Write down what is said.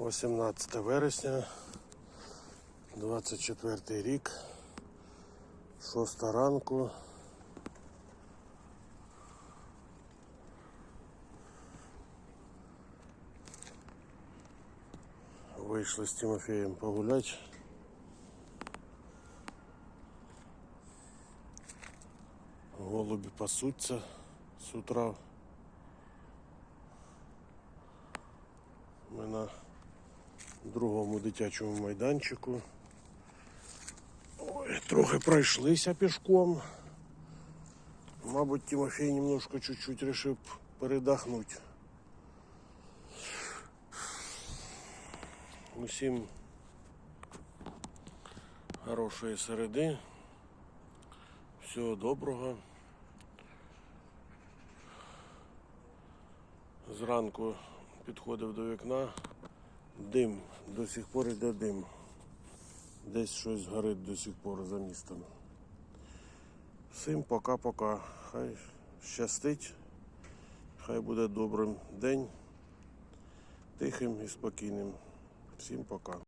18 вересня, 24 рік, 6 ранку. Вийшли з Тимофеєм погуляти. Голуби пасуться з утра. Другому дитячому майданчику. Ой, трохи пройшлися пішком. Мабуть, Тимофей немножко чуть-чуть решив передохнути. Усім хорошої середи. Всього доброго. Зранку підходив до вікна. Дим, до сих пор йде дим. Десь щось горить до сих пор за містом. Всім пока-пока. Хай щастить. Хай буде добрим день, тихим і спокійним. Всім пока.